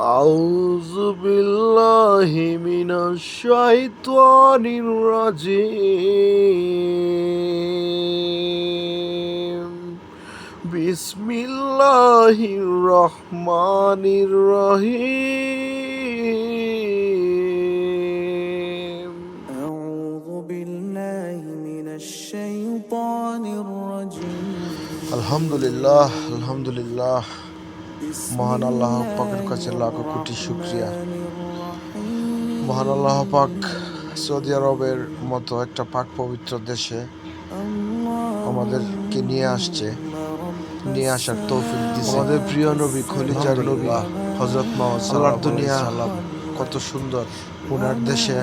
আউযু বিল্লাহি মিনাশ শাইতানির রাজীম। বিসমিল্লাহির রহমানির রহিম। আউযু বিল্লাহি মিনাশ শাইতানির রাজীম। আলহামদুলিল্লাহ আলহামদুলিল্লাহ। মহান আল্লাহ পাকের কাছে লাখো কোটি শুক্রিয়া। মহান আল্লাহ পাক সৌদি আরবের মতো একটা পাক পবিত্র দেশে আমাদেরকে নিয়ে আসছে নিয়ে আসার তৌফিক দিছে। আমাদের প্রিয় নবী খলিজার নবী হজরত মোহাম্মদ সাল্লাহ দুনিয়া কত সুন্দর ওনার দেশে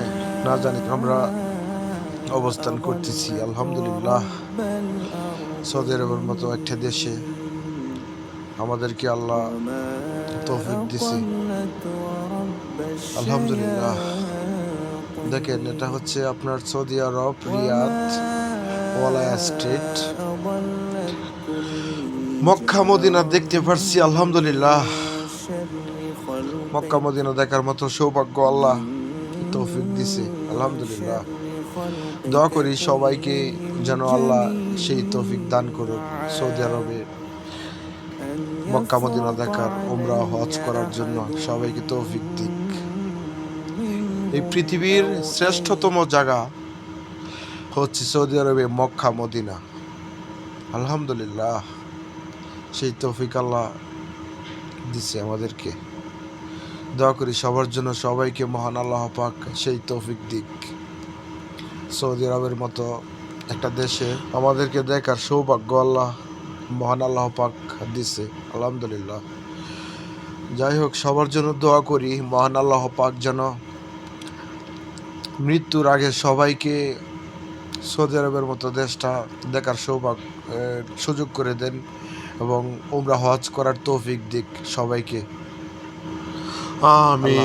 না জানি আমরা অবস্থান করতেছি আলহামদুলিল্লাহ। সৌদি আরবের মতো একটা দেশে আমাদেরকে আল্লাহ তৌফিক দিছে। আলহামদুলিল্লাহ। দেখেন, এটা হচ্ছে আপনার সৌদি আরব, রিয়াদ, ওয়ালায়া স্ট্রিট। মক্কা, মদিনা দেখতে পারছি, আলহামদুলিল্লাহ। মক্কা, মদিনা দেখার মতো সৌভাগ্য আল্লাহ তৌফিক দিছে, আলহামদুলিল্লাহ। দোয়া করি সবাইকে যেন আল্লাহ সেই তৌফিক দান করুক সৌদি আরবে। মক্কা মদিনা দেখার, উমরা, হজ করার জন্য সবাইকে তৌফিক দিক। এই পৃথিবীর শ্রেষ্ঠতম জায়গা হচ্ছে সৌদি আরবে মক্কা মদিনা। আলহামদুলিল্লাহ, সেই তৌফিক আল্লাহ দিছে আমাদেরকে। দোয়া করি সবার জন্য সবাইকে মহান আল্লাহ পাক সেই তৌফিক দিক। সৌদি আরবের মতো একটা দেশে আমাদেরকে দেখার সৌভাগ্য আল্লাহ মহান আল্লাহ পাক দিছে আলহামদুলিল্লাহ। যাই হোক সবার জন্য দোয়া করি মহান আল্লাহ পাক যেন মৃত্যুর আগে সবাইকে সৌদি আরবের মতো দেশটা দেখার সৌভাগ্য সুযোগ করে দেন এবং উমরা হজ করার তৌফিক দিক সবাইকে। আমি।